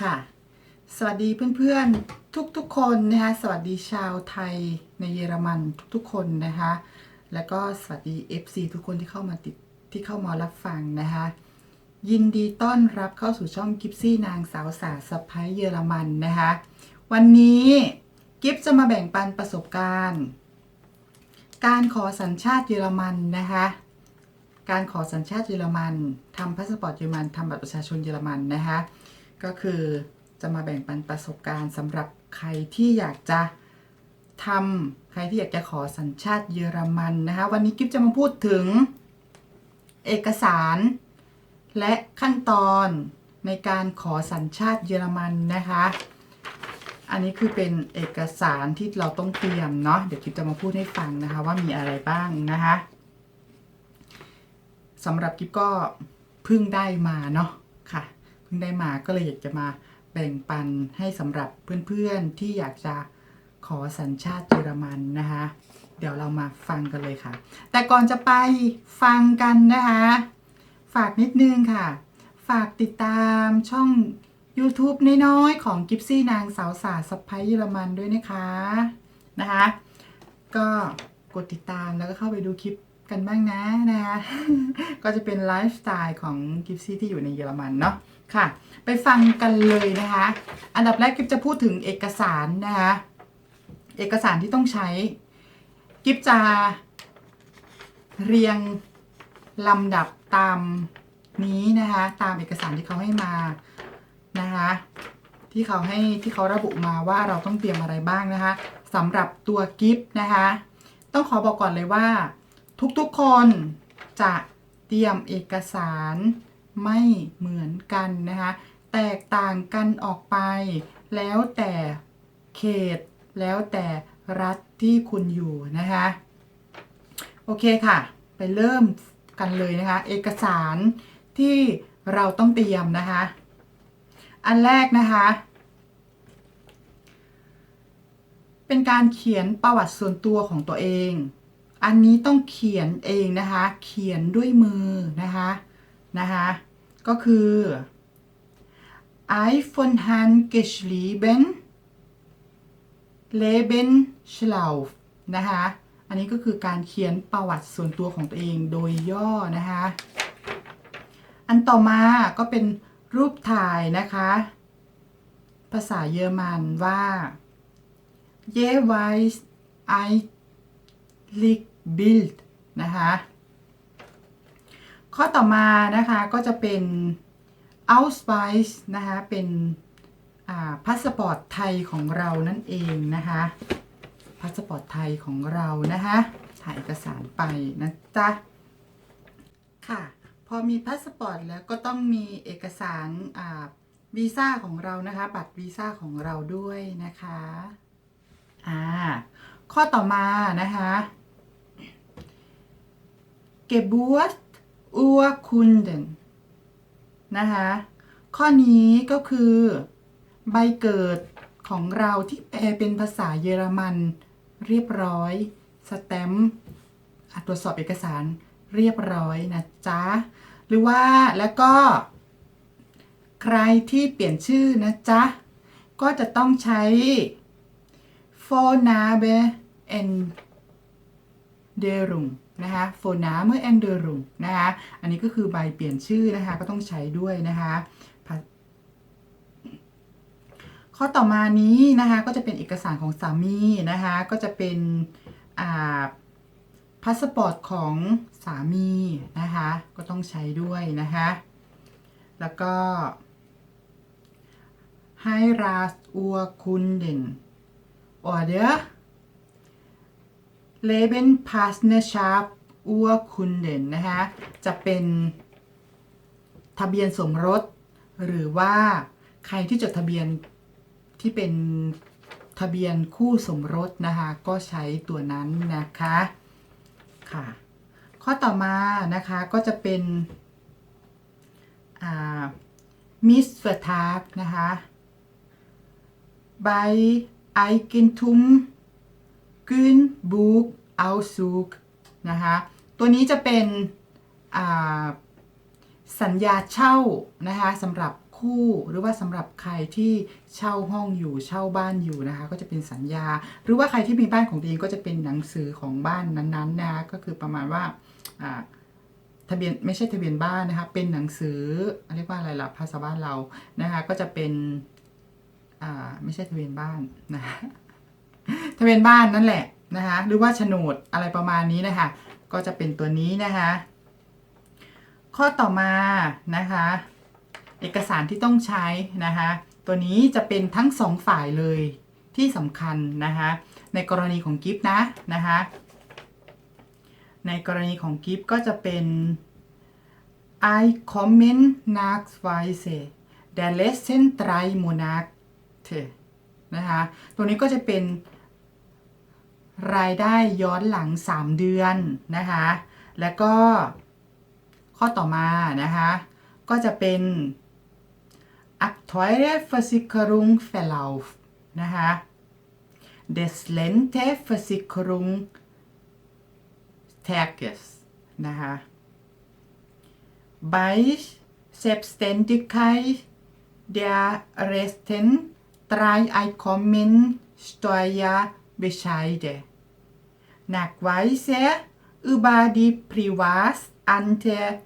ค่ะ สวัสดีเพื่อนๆทุกๆคนนะคะสวัสดีชาวไทยในเยอรมันทุกๆคนนะคะ แล้วก็สวัสดี FC ทุกคนที่เข้ามาติดที่เข้ามารับฟังนะคะยินดีต้อนรับเข้าสู่ช่องกิฟซี่นางสาวสาสะพ้ายเยอรมันนะคะวันนี้กิฟจะมาแบ่งปันประสบการณ์ การขอสัญชาติเยอรมันนะคะการขอสัญชาติเยอรมันทำพาสปอร์ตเยอรมันทำบัตรประชาชนเยอรมันนะคะ ก็คือจะมาแบ่งปันประสบการณ์สำหรับใครที่อยากจะทำใครที่อยากจะขอสัญชาติเยอรมันนะคะ วันนี้กิฟจะมาพูดถึงเอกสาร และขั้นตอนในการขอสัญชาติเยอรมันนะคะ อันนี้คือเป็นเอกสารที่เราต้องเตรียมเนาะ เดี๋ยวกิฟจะมาพูดให้ฟังนะคะว่ามีอะไรบ้างนะคะสำหรับกิฟก็เพิ่งได้มาเนาะค่ะ พิ่งได้มาก็เลยอยากจะมาแบ่งปันให้สำหรับเพื่อนๆที่อยากจะขอสัญชาติเยอรมันนะคะ เดี๋ยวเรามาฟังกันเลยค่ะ แต่ก่อนจะไปฟังกันนะคะ ฝากนิดนึงค่ะ ฝากติดตามช่อง YouTube น้อยๆของกิฟซี่นางสาวสาสะพ้ายเยอรมันด้วยนะคะนะคะ ก็กดติดตามแล้วก็เข้าไปดูคลิปกันบ้างนะนะคะ ก็จะเป็นไลฟ์สไตล์ของกิฟซี่ที่อยู่ในเยอรมันเนาะ ค่ะ ไปฟังกันเลยนะคะ อันดับแรกกิฟจะพูดถึงเอกสารนะคะ เอกสารที่ต้องใช้ กิฟจะเรียงลำดับตามนี้นะคะ ตามเอกสารที่เขาให้มานะคะที่เขาให้ที่เขาระบุมาว่าเราต้องเตรียมอะไรบ้างนะคะสำหรับตัวกิฟต์นะคะต้องขอบอกก่อนเลยว่า ทุกๆคนจะเตรียมเอกสาร ไม่เหมือนกันนะคะ แตกต่างกันออกไป แล้วแต่เขต แล้วแต่รัฐที่คุณอยู่นะคะ โอเคค่ะ ไปเริ่มกันเลยนะคะ เอกสารที่เราต้องเตรียมนะคะ อันแรกนะคะ เป็นการเขียนประวัติส่วนตัวของตัวเอง อันนี้ต้องเขียนเองนะคะ เขียนด้วยมือนะคะนะคะ ก็คือ I von Hand geschrieben Lebenslauf นะคะ อันนี้ก็คือการเขียนประวัติส่วนตัวของตัวเองโดยย่อนะคะ อันต่อมาก็เป็นรูปถ่ายนะคะ ภาษาเยอรมันว่า jeweils ein Lig Bild นะคะ ข้อต่อมานะคะก็จะเป็น Ausweis นะคะ เป็นพาสปอร์ตไทยของเรานั่นเองนะคะพาสปอร์ตไทยของเรานะคะถ่ายเอกสารไปนะจ๊ะค่ะ พอมีพาสปอร์ตแล้วก็ต้องมีเอกสารวีซ่าของเรานะคะ บัตรวีซ่าของเราด้วยนะคะอ่าข้อต่อมานะคะเก็บบูส Geburt Urkunden นะคะ ข้อนี้ก็คือ ใบเกิดของเราที่แปลเป็นภาษาเยอรมัน เรียบร้อยสแตมป์ตรวจสอบเอกสารเรียบร้อยนะจ๊ะ หรือว่าแล้วก็ ใครที่เปลี่ยนชื่อนะจ๊ะ ก็จะต้องใช้ f o n a b e en d e r u n g นะคะ f o n a m e en d e r u n g นะคะอันนี้ก็คือใบเปลี่ยนชื่อนะคะก็ต้องใช้ด้วยนะคะข้อต่อมานี้นะคะก็จะเป็นเอกสารของสามีนะคะก็จะเป็นพาสปอร์ตของสามีนะคะก็ต้องใช้ด้วยนะคะแล้วก็ให้ราสอัวคุนเดนออเดอร์ Leben Partnerschaft Urkunden น อ้วคุณเด่นนะคะจะเป็นทะเบียนสมรส หรือว่าใครที่จดทะเบียนที่เป็นทะเบียนคู่สมรสนะคะก็ใช้ตัวนั้นนะคะค่ะ ข้อต่อมานะคะก็จะเป็นมิสเฟอร์ทาร์นะคะ by Eigentum Gün Buch Auszug นะคะ ตัวนี้จะเป็นสัญญาเช่านะคะสำหรับคู่หรือว่าสำหรับใครที่เช่าห้องอยู่เช่าบ้านอยู่นะคะ ก็จะเป็นสัญญา หรือว่าใครที่มีบ้านของตัวเองก็จะเป็นหนังสือของบ้านนั้นๆนะคะก็คือประมาณว่าทะเบียนไม่ใช่ทะเบียนบ้านนะคะเป็นหนังสือเรียกว่าอะไรล่ะภาษาบ้านเรานะคะก็จะเป็นไม่ใช่ทะเบียนบ้านนะทะเบียนบ้านนั่นแหละนะคะหรือว่าโฉนดอะไรประมาณนี้นะคะ ก็จะเป็นตัวนี้นะคะ ข้อต่อมานะคะ เอกสารที่ต้องใช้นะคะ ตัวนี้จะเป็นทั้งสองฝ่ายเลยที่สำคัญนะคะ ในกรณีของกิฟต์นะนะคะ ในกรณีของกิฟก็จะเป็น I kommen nachweise der letzten drei Monate นะคะ ตัวนี้ก็จะเป็น รายได้ย้อนหลัง 3 เดือนนะคะ แล้วก็ข้อต่อมานะคะ ก็จะเป็น aktuelle Versicherung Verlauf นะคะ des Lente Versicherung Tages นะคะ bei Selbstständigkeit der Resten drei Einkommensteuerbescheide Nachweise über die private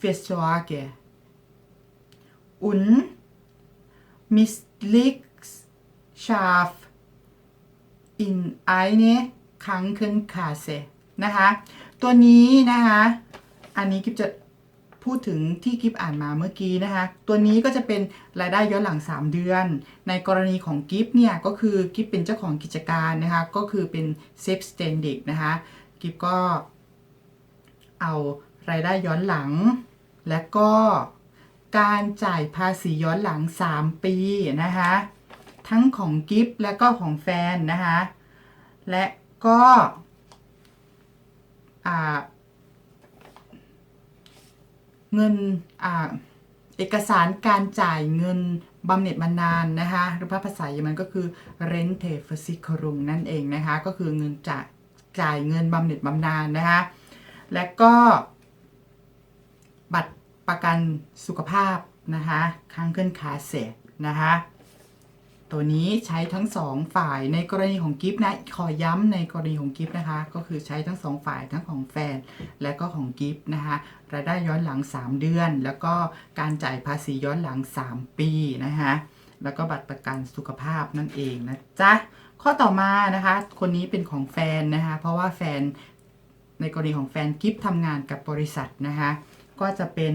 Versorge und Mitgliedschaft in eine Krankenkasse นะคะ ตัวนี้นะคะ อันนี้กิฟจะ พูดถึงที่กิฟอ่านมาเมื่อกี้นะคะ ตัวนี้ก็จะเป็นรายได้ย้อนหลัง 3 เดือน ในกรณีของกิฟเนี่ยก็คือกิฟเป็นเจ้าของกิจการนะคะ ก็คือเป็นเซฟสเตนดิกนะคะกิฟก็เอารายได้ย้อนหลัง และก็การจ่ายภาษีย้อนหลัง 3 ปีนะคะ ทั้งของกิฟและก็ของแฟนนะคะ และก็อ่า เงินอ่าเอกสารการจ่ายเงินบำเหน็จบำนาญนะคะหรือภาษาเยอรมันก็คือ Rente f e r s i c h e r u n g นั่นเองนะคะ ก็คือเงินจ่ายจ่ายเงินบำเหน็จบำนาญนะคะ และก็บัตรประกันสุขภาพนะคะค้างเกินคาเสียนะคะ ตัวนี้ใช้ทั้งสองฝ่ายในกรณีของกิฟต์นะขอย้ำในกรณีของกิฟต์นะคะ ก็คือใช้ทั้งสองฝ่ายทั้งของแฟน และก็ของกิฟต์นะคะรายได้ย้อนหลัง 3 เดือน แล้วก็การจ่ายภาษีย้อนหลัง 3 ปีนะคะแล้วก็บัตรประกันสุขภาพนั่นเองนะจ๊ะข้อต่อมานะคะ คนนี้เป็นของแฟนนะคะ เพราะว่าแฟนในกรณีของแฟนกิฟต์ทำงานกับบริษัทนะคะ ก็จะเป็น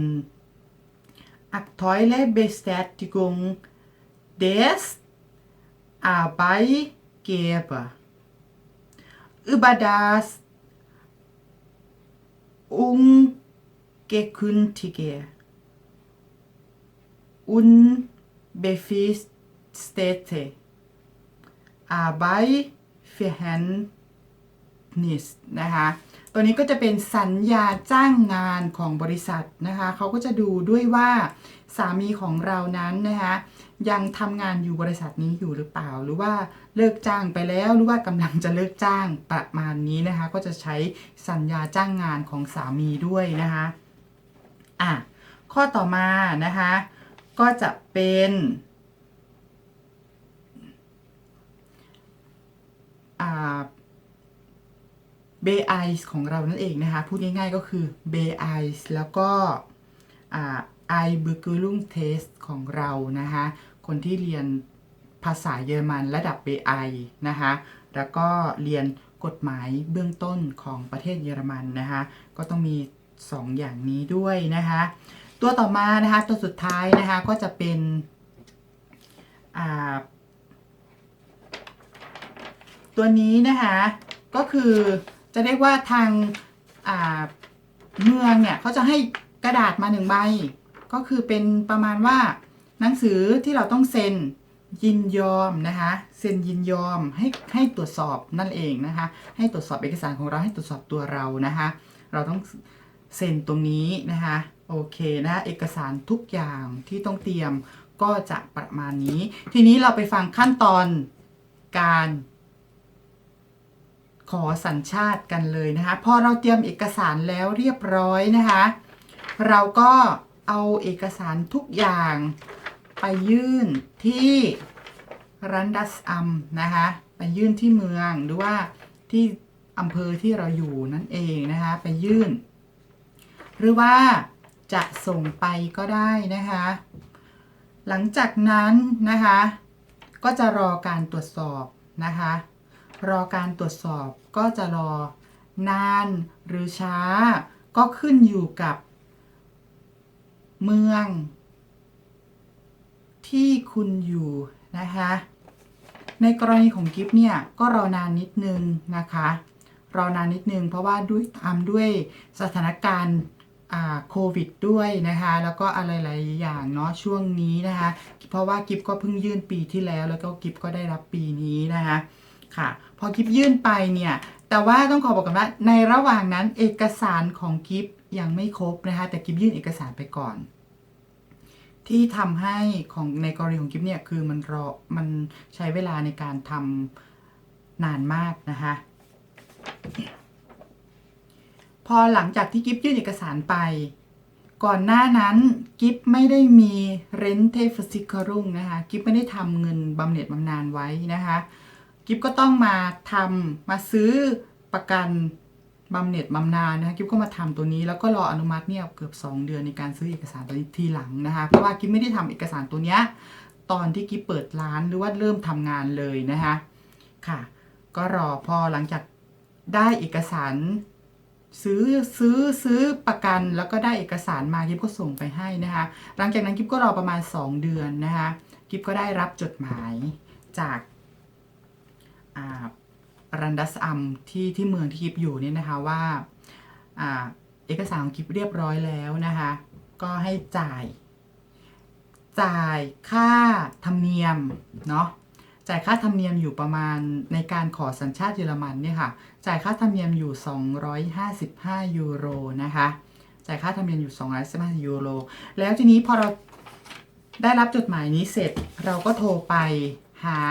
aktuelle Bestätigung des Arbeitgeber über das ungekündigte unbefristete Arbeitsverhältnis นะคะตัวนี้ก็จะเป็นสัญญาจ้างงานของบริษัทนะคะเขาก็จะดูด้วยว่าสามีของเรานั้นนะคะ ยังทำงานอยู่บริษัทนี้อยู่หรือเปล่า หรือว่าเลิกจ้างไปแล้วหรือว่ากำลังจะเลิกจ้างประมาณนี้นะคะ ก็จะใช้สัญญาจ้างงานของสามีด้วยนะคะอะข้อต่อมานะคะ ก็จะเป็นอ่าเบไอส์ของเรานั่นเองนะคะ พูดง่ายๆก็คือเบไอส์แล้วก็ไอเบอร์กลุงเทสของเรานะคะ คนที่เรียนภาษาเยอรมันระดับ B1 นะคะแล้วก็เรียนกฎหมายเบื้องต้นของประเทศเยอรมันนะคะก็ต้องมี 2 อย่างนี้ด้วยนะคะตัวต่อมานะคะตัวสุดท้ายนะคะก็จะเป็นอ่าตัวนี้นะคะก็คือจะเรียกว่าทางอ่าเมืองเนี่ยเขาจะให้กระดาษมาหนึ่งใบ ก็คือเป็นประมาณว่า หนังสือที่เราต้องเซ็นยินยอมนะคะเซ็นยินยอมให้ให้ตรวจสอบนั่นเองนะคะ ให้ตรวจสอบเอกสารของเราให้ตรวจสอบตัวเรานะคะ เราต้องเซ็นตรงนี้นะคะโอเคนะเอกสารทุกอย่างที่ต้องเตรียมก็จะประมาณนี้ ทีนี้เราไปฟังขั้นตอนการ ขอสัญชาติกันเลยนะคะพอเราเตรียมเอกสารแล้วเรียบร้อยนะคะ เราก็เอาเอกสารทุกอย่าง ไปยื่นที่รันดัสอัมนะคะ ไปยื่นที่เมืองหรือว่าที่อำเภอที่เราอยู่นั่นเองนะคะ ไปยื่น หรือว่าจะส่งไปก็ได้นะคะ หลังจากนั้นนะคะ ก็จะรอการตรวจสอบนะคะ รอการตรวจสอบก็จะรอนานหรือช้า ก็ขึ้นอยู่กับเมือง ที่คุณอยู่นะคะ ในกรณีของกิฟต์เนี่ยก็รอนานนิดนึงนะคะ รอนานนิดนึงเพราะว่าด้วยตามด้วยสถานการณ์โควิดด้วยนะคะ แล้วก็อะไรหลายอย่างเนาะช่วงนี้นะคะ เพราะว่ากิฟก็เพิ่งยื่นปีที่แล้วแล้วก็กิฟก็ได้รับปีนี้นะคะค่ะ พอกิฟยื่นไปเนี่ย แต่ว่าต้องขอบอกกันว่าในระหว่างนั้นเอกสารของกิฟยังไม่ครบนะคะ แต่กิฟยื่นเอกสารไปก่อน ที่ทำให้ของในกรณีของกิฟเนี่ยคือมันรอมันใช้เวลาในการทำนานมากนะคะพอหลังจากที่กิฟยื่นเอกสารไป ก่อนหน้านั้นกิฟไม่ได้มีเรนเทฟซิคารุ่งนะคะกิฟไม่ได้ทำเงินบำเหน็จบำนาญไว้นะคะกิฟก็ต้องมาทำมาซื้อประกัน บำเหน็จบำนาญนะคะกิฟก็มาทำตัวนี้แล้วก็รออนุมัติเนี่ยเกือบ 2 เดือนในการซื้อเอกสารตัวนี้ทีหลังนะคะเพราะว่ากิฟไม่ได้ทำเอกสารตัวเนี้ยตอนที่กิฟเปิดร้านหรือว่าเริ่มทำงานเลยนะคะค่ะ ก็รอพอหลังจากได้เอกสารซื้อซื้อซื้อประกันแล้วก็ได้เอกสารมากิฟก็ส่งไปให้นะคะหลังจากนั้นกิฟก็รอประมาณ 2 เดือนนะคะกิฟก็ได้รับจดหมายจาก รันดัสอัมที่ที่เมืองที่กิฟอยู่เนี่ยนะคะว่าอเอกสารของกิฟเรียบร้อยแล้วนะคะ ก็ให้จ่าย จ่ายค่าธรรมเนียมเนาะจ่ายค่าธรรมเนียมอยู่ประมาณในการขอสัญชาติเยอรมันเนี่ยค่ะ จ่ายค่าธรรมเนียมอยู่ 255 ยูโรนะคะ จ่ายค่าธรรมเนียมอยู่ 255 ยูโร แล้วทีนี้พอเราได้รับจดหมายนี้เสร็จเราก็โทรไปหา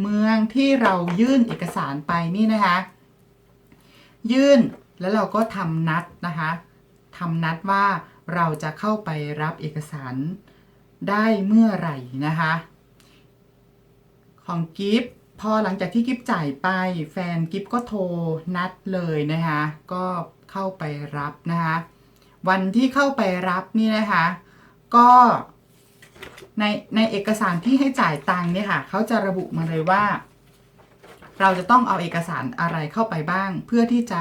เมืองที่เรายื่นเอกสารไปนี่นะคะ ยื่นแล้วเราก็ทำนัดนะคะทำนัดว่าเราจะเข้าไปรับเอกสารได้เมื่อไหร่นะคะ ของกิฟพอหลังจากที่กิฟจ่ายไปแฟนกิฟก็โทรนัดเลยนะคะ ก็เข้าไปรับนะคะ วันที่เข้าไปรับนี่นะคะ ก็ ในในเอกสารที่ให้จ่ายตังค์เนี่ยค่ะเขาจะระบุมาเลยว่า เราจะต้องเอาเอกสารอะไรเข้าไปบ้าง เพื่อที่จะ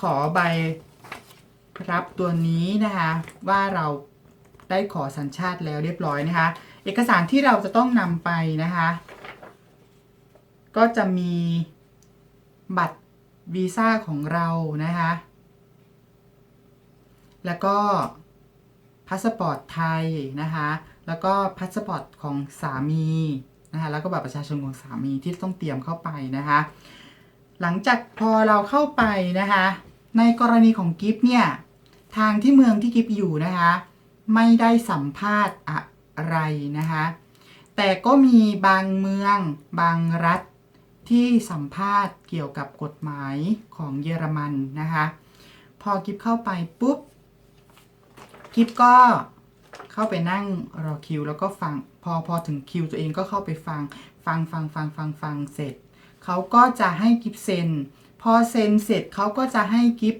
ขอใบรับตัวนี้นะคะ ว่าเราได้ขอสัญชาติแล้วเรียบร้อยนะคะ เอกสารที่เราจะต้องนำไปนะคะ ก็จะมีบัตรวีซ่าของเรานะคะ แล้วก็ พาสปอร์ตไทยนะคะ แล้วก็พาสปอร์ตของสามีนะคะ แล้วก็บัตรประชาชนของสามีที่ต้องเตรียมเข้าไปนะคะ หลังจากพอเราเข้าไปนะคะ ในกรณีของกิฟเนี่ยทางที่เมืองที่กิฟอยู่นะคะ ไม่ได้สัมภาษณ์อะไรนะคะ แต่ก็มีบางเมืองบางรัฐที่สัมภาษณ์เกี่ยวกับกฎหมายของเยอรมันนะคะ พอกิฟเข้าไปปุ๊บ กิฟก็เข้าไปนั่งรอคิว แล้วก็ฟังพอพอถึงคิวตัวเองก็เข้าไปฟังฟังฟังฟังฟังฟังเสร็จเขาก็จะให้กิฟเซ็นพอเซ็นเสร็จเขาก็จะให้กิฟ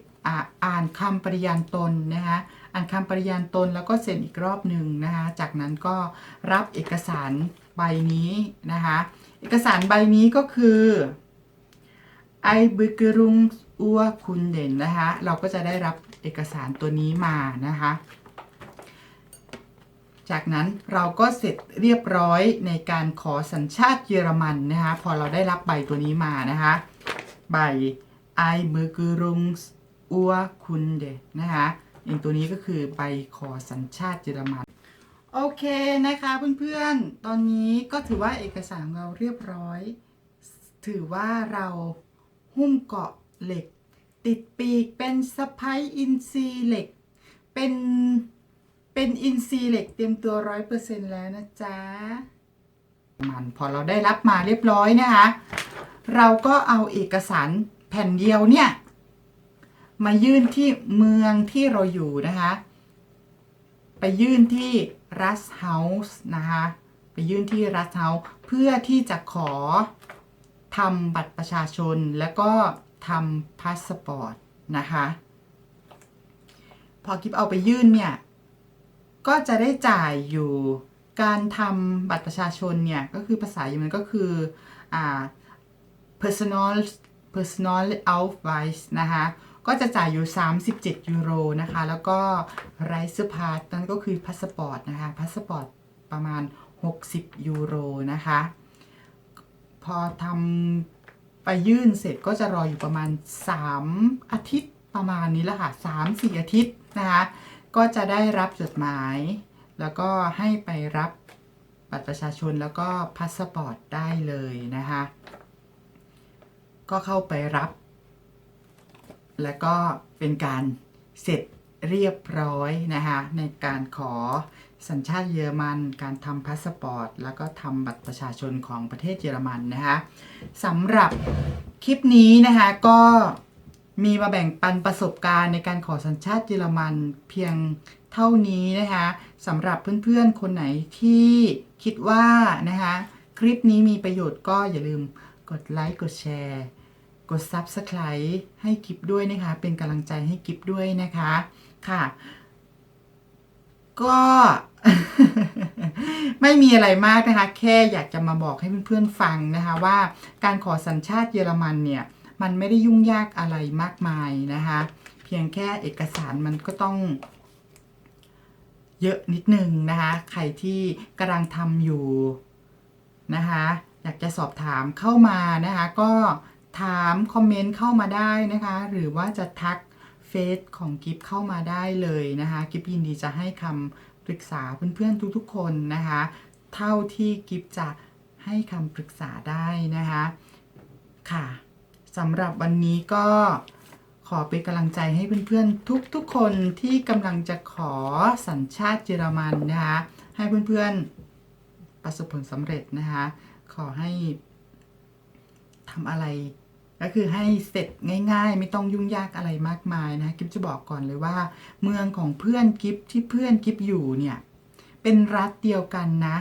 อ่านคำปริญาณตนนะคะอ่านคำปริญาณตนแล้วก็เซ็นอีกรอบหนึ่งนะคะจากนั้นก็รับเอกสารใบนี้นะคะเอกสารใบนี้ก็คือไอบึกรุงอัวคุณเด่นนะคะเราก็จะได้รับเอกสารตัวนี้มานะคะ จากนั้นเราก็เสร็จเรียบร้อยในการขอสัญชาติเยอรมันนะคะ พอเราได้รับใบตัวนี้มานะคะ ใบไอเบอร์กรุงอัวคุนเดนะคะเองตัวนี้ก็คือใบขอสัญชาติเยอรมันโอเคนะคะเพื่อนๆ ตอนนี้ก็ถือว่าเอกสารเราเรียบร้อย ถือว่าเราหุ้มเกาะเหล็ก ติดปีกเป็นสะพ้ายอินซีเหล็ก เป็น เป็นอินซีเหล็กเตรียมตัวร้อยเปอร์เซ็นแล้วนะจ๊ะมันพอเราได้รับมาเรียบร้อยนะคะ เราก็เอาเอกสารแผ่นเดียวเนี่ย มายื่นที่เมืองที่เราอยู่นะคะ ไปไปยื่นที่รัสเฮาส์นะคะ ไปยื่นที่รัสเฮาส์เพื่อที่จะขอทำบัตรประชาชนแล้วก็ทำพาสปอร์ตนะคะ พอกิฟเอาไปยื่นเนี่ย ก็จะได้จ่ายอยู่การทำบัตรประชาชนเนี่ย ก็คือภาษาเยอรมันก็คืออ่า personal personal outweis นะคะ ก็จะจ่ายอยู่ 37 ยูโรนะคะ แล้วก็ r i s e p a s s นั่นก็คือพาสปอร์ตนะคะ พาสปอร์ตประมาณ 60 ยูโรนะคะ พอทำไปยื่นเสร็จก็จะรออยู่ประมาณ 3 อาทิตย์ประมาณนี้แหละค่ะ 3-4 อาทิตย์นะคะ ก็จะได้รับจดหมาย แล้วก็ให้ไปรับบัตรประชาชนแล้วก็พาสปอร์ตได้เลยนะคะก็เข้าไปรับ แล้วก็เป็นการเสร็จเรียบร้อยนะคะในการขอสัญชาติเยอรมัน การทำพาสปอร์ต แล้วก็ทำบัตรประชาชนของประเทศเยอรมันนะคะสำหรับคลิปนี้นะคะก็ มีมาแบ่งปันประสบการณ์ในการขอสัญชาติเยอรมันเพียงเท่านี้นะคะสำหรับเพื่อนๆคนไหนที่คิดว่านะคะคลิปนี้มีประโยชน์ก็อย่าลืมกดไลค์กดแชร์กด Subscribe ให้กิฟด้วยนะคะ เป็นกำลังใจให้กิฟด้วยนะคะค่ะ ก็ ไม่มีอะไรมากนะคะ แค่อยากจะมาบอกให้เพื่อนๆฟังนะคะ ว่าการขอสัญชาติเยอรมันเนี่ย มันไม่ได้ยุ่งยากอะไรมากมายนะคะ เพียงแค่เอกสารมันก็ต้องเยอะนิดนึงนะคะ ใครที่กำลังทำอยู่นะคะ อยากจะสอบถามเข้ามานะคะ ก็ถามคอมเมนต์เข้ามาได้นะคะ หรือว่าจะทักเฟซของกิฟเข้ามาได้เลยนะคะ กิฟยินดีจะให้คำปรึกษาเพื่อนๆทุกๆคนนะคะ เท่าที่กิฟจะให้คำปรึกษาได้นะคะ ค่ะ สำหรับวันนี้ก็ขอเป็นกำลังใจให้เพื่อนๆ ทุกๆคนที่กำลังจะขอสัญชาติเยอรมันนะคะให้เพื่อนๆประสบผลสำเร็จนะคะขอให้ทำอะไร ก็คือให้เสร็จง่าย ๆ ไม่ต้องยุ่งยากอะไรมากมายนะกิฟจะบอกก่อนเลยว่า เมืองของเพื่อนกิฟที่เพื่อนกิฟอยู่เนี่ยเป็นรัฐเดียวกันนะ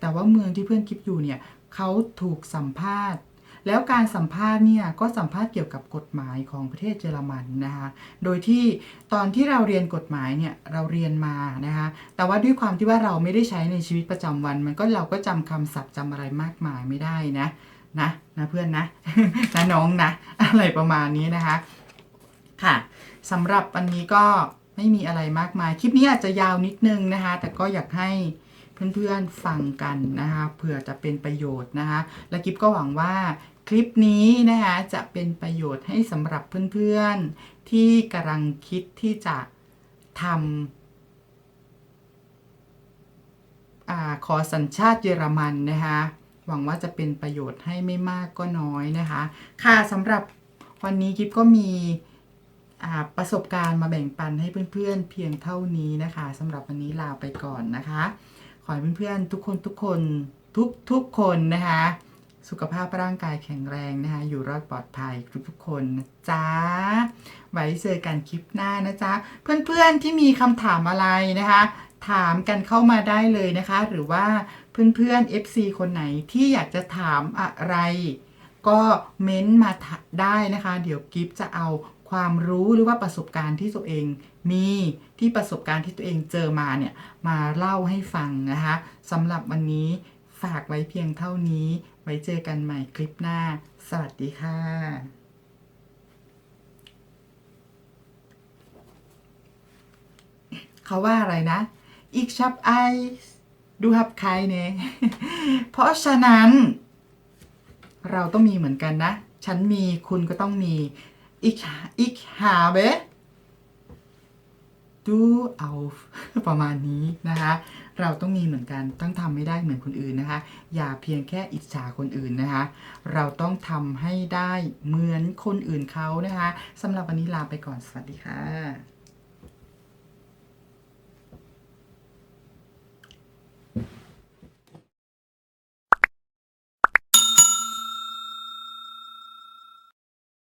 แต่ว่าเมืองที่เพื่อนกิฟอยู่เนี่ยเขาถูกสัมภาษณ์ แล้วการสัมภาษณ์เนี่ยก็สัมภาษณ์เกี่ยวกับกฎหมายของประเทศเยอรมันนะคะโดยที่ตอนที่เราเรียนกฎหมายเนี่ยเราเรียนมานะคะแต่ว่าด้วยความที่ว่าเราไม่ได้ใช้ในชีวิตประจำวัน มันก็เราก็จำคำศัพท์จำอะไรมากมายไม่ได้นะนะนะเพื่อนนะนะน้องนะอะไรประมาณนี้นะคะค่ะสำหรับวันนี้ก็ไม่มีอะไรมากมาย คลิปนี้อาจจะยาวนิดนึงนะคะ แต่ก็อยากให้ เพื่อนๆฟังกันนะคะเผื่อจะเป็นประโยชน์นะคะ และกิฟก็หวังว่าคลิปนี้นะคะจะเป็นประโยชน์ให้สำหรับเพื่อนๆ ที่กำลังคิดที่จะทำอขอสัญชาติเยอรมันนะคะหวังว่าจะเป็นประโยชน์ให้ไม่มากก็น้อยนะคะ ค่ะสำหรับวันนี้กิฟก็มีประสบการณ์มาแบ่งปันให้เพื่อนๆเพียงเท่านี้นะคะสำหรับวันนี้ลาไปก่อนนะคะ ขอให้เพื่อนๆทุกคนทุกคนทุกทุกคนนะคะ สุขภาพร่างกายแข็งแรงนะคะ อยู่รอดปลอดภัยทุกทุกๆคนนะจ๊ะ ไว้เจอกันคลิปหน้านะจ๊ะ เพื่อนๆที่มีคำถามอะไรนะคะ ถามกันเข้ามาได้เลยนะคะ หรือว่าเพื่อนๆ FC คนไหนที่อยากจะถามอะไร ก็เม้นต์มาได้นะคะ เดี๋ยวกิฟจะเอาความรู้หรือว่าประสบการณ์ที่ตัวเอง มีที่ประสบการณ์ที่ตัวเองเจอมาเนี่ยมาเล่าให้ฟังนะคะสำหรับวันนี้ฝากไว้เพียงเท่านี้ ไว้เจอกันใหม่คลิปหน้า สวัสดีค่ะเขาว่าอะไรนะ อีกชับไอดูฮับใครเนี่ยเพราะฉะนั้น เราต้องมีเหมือนกันนะ ฉันมีคุณก็ต้องมี อีกอีกหาเบ ดูเอาประมาณนี้นะคะ เราต้องมีเหมือนกันต้องทำไม่ได้เหมือนคนอื่นนะคะ อย่าเพียงแค่อิจฉาคนอื่นนะคะ เราต้องทำให้ได้เหมือนคนอื่นเขานะคะสำหรับวันนี้ลาไปก่อนสวัสดีค่ะ